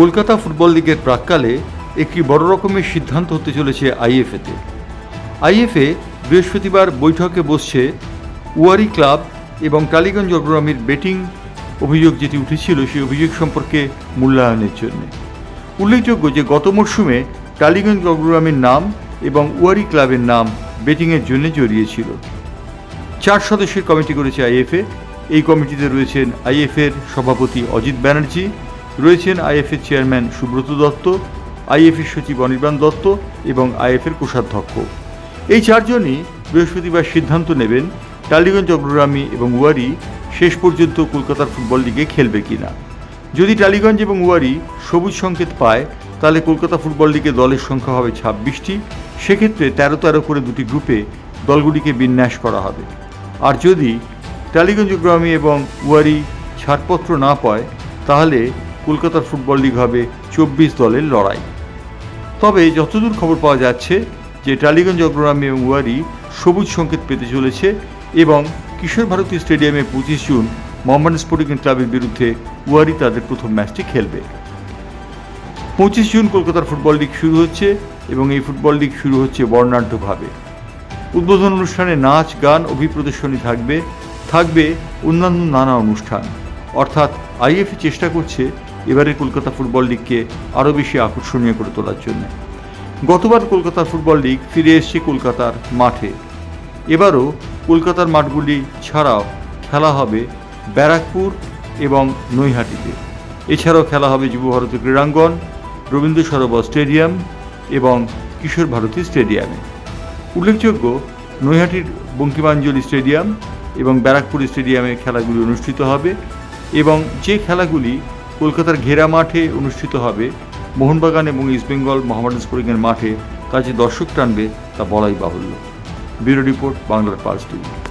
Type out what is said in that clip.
Kolkata football লিগের প্রাককালে একটি বড় রকমের সিদ্ধান্ত হতে চলেছে আইএফএতে। আইএফএ বৃহস্পতিবার বৈঠকে বসছে ওয়ারি ক্লাব এবং টালিগঞ্জ অগ্রগামীর বেটিং অভিযোগ যেটি উঠেছিল সেই অভিযোগ সম্পর্কে মূল্যায়নের জন্য। উল্লেখযোগ্য যে গত মরশুমে টালিগঞ্জ অগ্রগামীর নাম এবং ওয়ারি ক্লাবের নাম বেটিংয়ের জন্য জড়িয়েছিল। চার সদস্যের কমিটি করেছে আইএফএ। এই কমিটিতে রয়েছেন আইএফের সভাপতি অজিত ব্যানার্জি রয়েছেন আইএফের চেয়ারম্যান সুব্রত দত্ত আইএফের সচিব অনির্বাণ দত্ত এবং আইএফের কোষাধ্যক্ষ। এই চারজনই বৃহস্পতিবার সিদ্ধান্ত নেবেন টালিগঞ্জ অগ্রগামী এবং ওয়ারি শেষ পর্যন্ত কলকাতার ফুটবল লিগে খেলবে কিনা। যদি টালিগঞ্জ এবং ওয়ারি সবুজ সংকেত পায়, তাহলে কলকাতা ফুটবল লিগে দলের সংখ্যা হবে ছাব্বিশটি। সেক্ষেত্রে তেরো তেরো করে দুটি গ্রুপে দলগুলিকে বিন্যাস করা হবে। আর যদি টালিগঞ্জ গ্রামী এবং ওয়ারি ছাড়পত্র না পায়, তাহলে কলকাতার ফুটবল লিগ হবে চব্বিশ দলের লড়াই। তবে যতদূর খবর পাওয়া যাচ্ছে যে টালিগঞ্জ অগ্রগামী এবং ওয়ারি সবুজ সংকেত পেতে চলেছে এবং কিশোর ভারতী স্টেডিয়ামে পঁচিশ জুন মোহাম্মদ স্পোর্টিং ক্লাবের বিরুদ্ধে ওয়ারি তাদের প্রথম ম্যাচটি খেলবে। পঁচিশ জুন কলকাতার ফুটবল লিগ শুরু হচ্ছে এবং এই ফুটবল লিগ শুরু হচ্ছে বর্ণাঢ্যভাবে। উদ্বোধন অনুষ্ঠানে নাচ, গান, অভিপ্রদর্শনী থাকবে থাকবে অন্যান্য নানা অনুষ্ঠান। অর্থাৎ আইএফএ চেষ্টা করছে এবারে কলকাতা ফুটবল লিগকে আরও বেশি আকর্ষণীয় করে তোলার জন্য। গতবার কলকাতার ফুটবল লিগ ফিরে এসছে কলকাতার মাঠে। এবারও কলকাতার মাঠগুলি ছাড়াও খেলা হবে ব্যারাকপুর এবং নৈহাটিতে। এছাড়াও খেলা হবে যুব ভারতী ক্রীড়াঙ্গন, রবীন্দ্র সরোবর স্টেডিয়াম এবং কিশোর ভারতী স্টেডিয়ামে। উল্লেখযোগ্য, নৈহাটির বঙ্কিমাঞ্জলি স্টেডিয়াম এবং ব্যারাকপুর স্টেডিয়ামে খেলাগুলি অনুষ্ঠিত হবে এবং যে খেলাগুলি কলকাতার ঘেরা মাঠে অনুষ্ঠিত হবে মোহনবাগান এবং ইস্টবেঙ্গল মোহামেডান স্পোর্টিংয়ের মাঠে কাজে দর্শক টানবে তা বলাই বাহুল্য। ব্যুরো রিপোর্ট, বাংলার পালস টিভি।